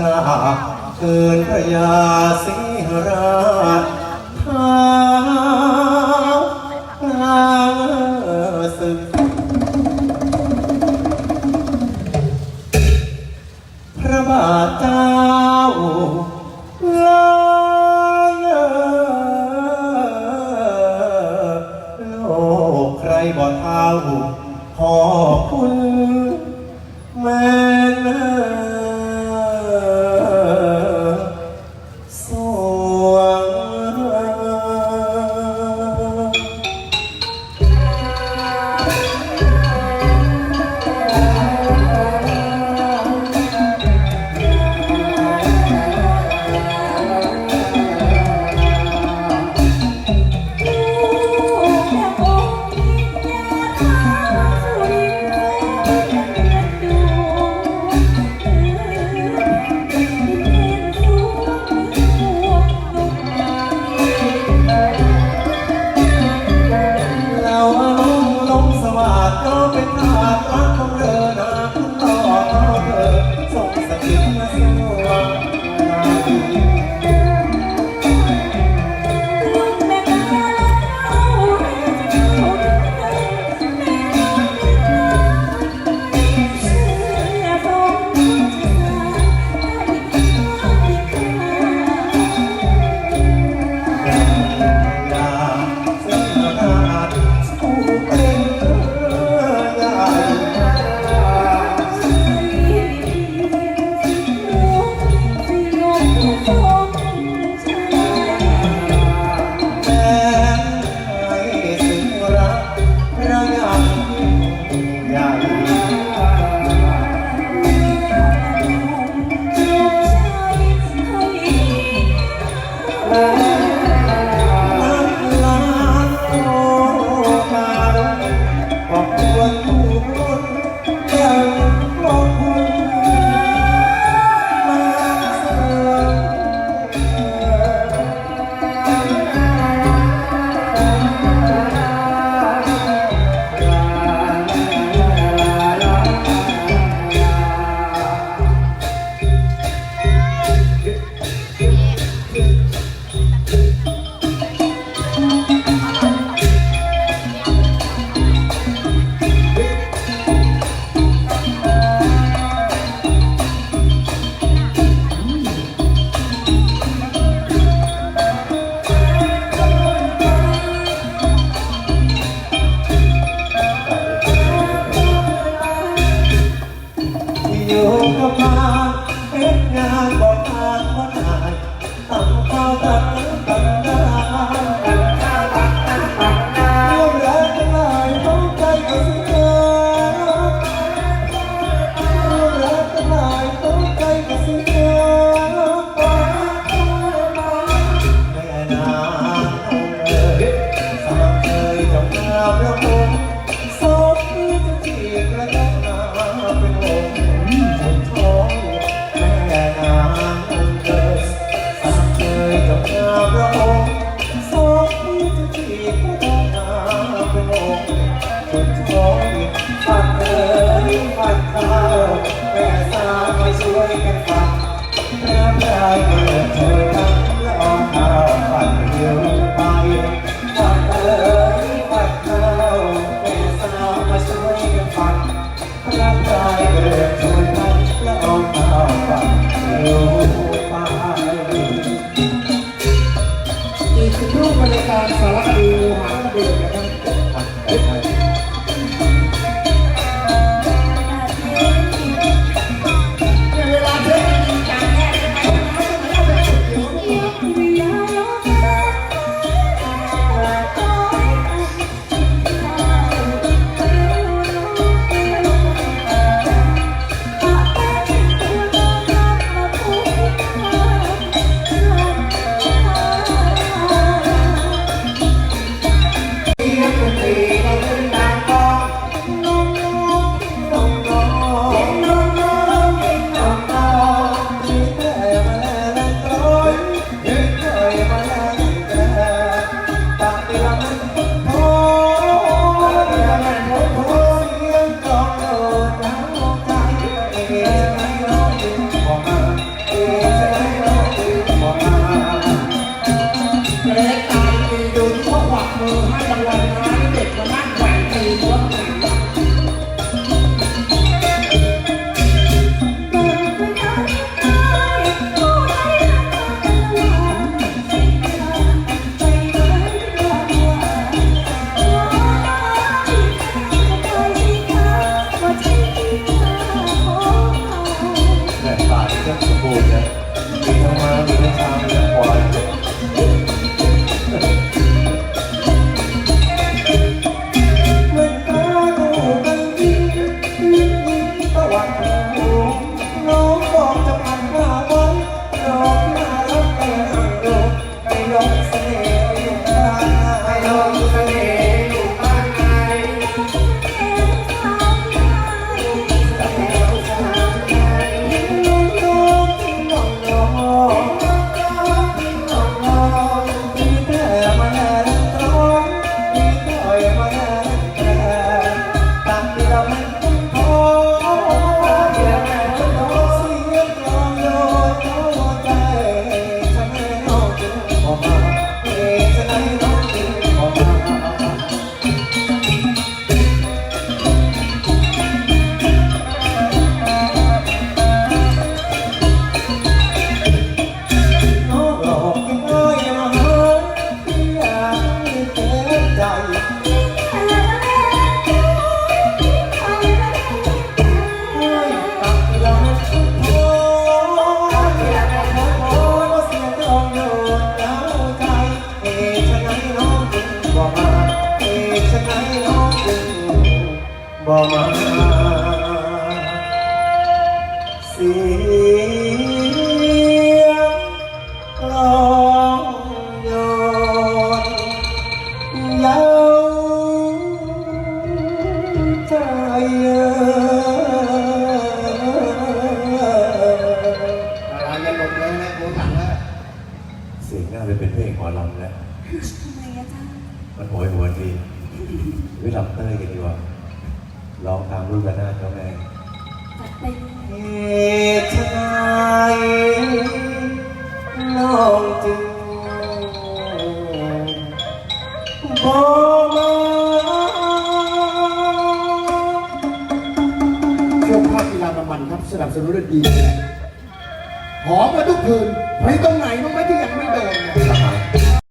กาเกินพระยาสิงหราช สองสะกิดมาสนอ น้อง บ่มาเสียงร้องโยนเย้าใจเอ่ยอะไรจะหลบเลยนะกูสั่งแล้วเสียงหน้าไปเป็นเพลงหมอลำแล้วทำไมอะจ๊ะมันโหยหวนดีวิลำเต้ยกันดีกว่า ร้องตามลูกกันหน้าเจ้าแม่จัดไปเลยเหตุใดน้องจึงบ่มาช่วงภาพกีฬาประมันครับสนับสนุนดี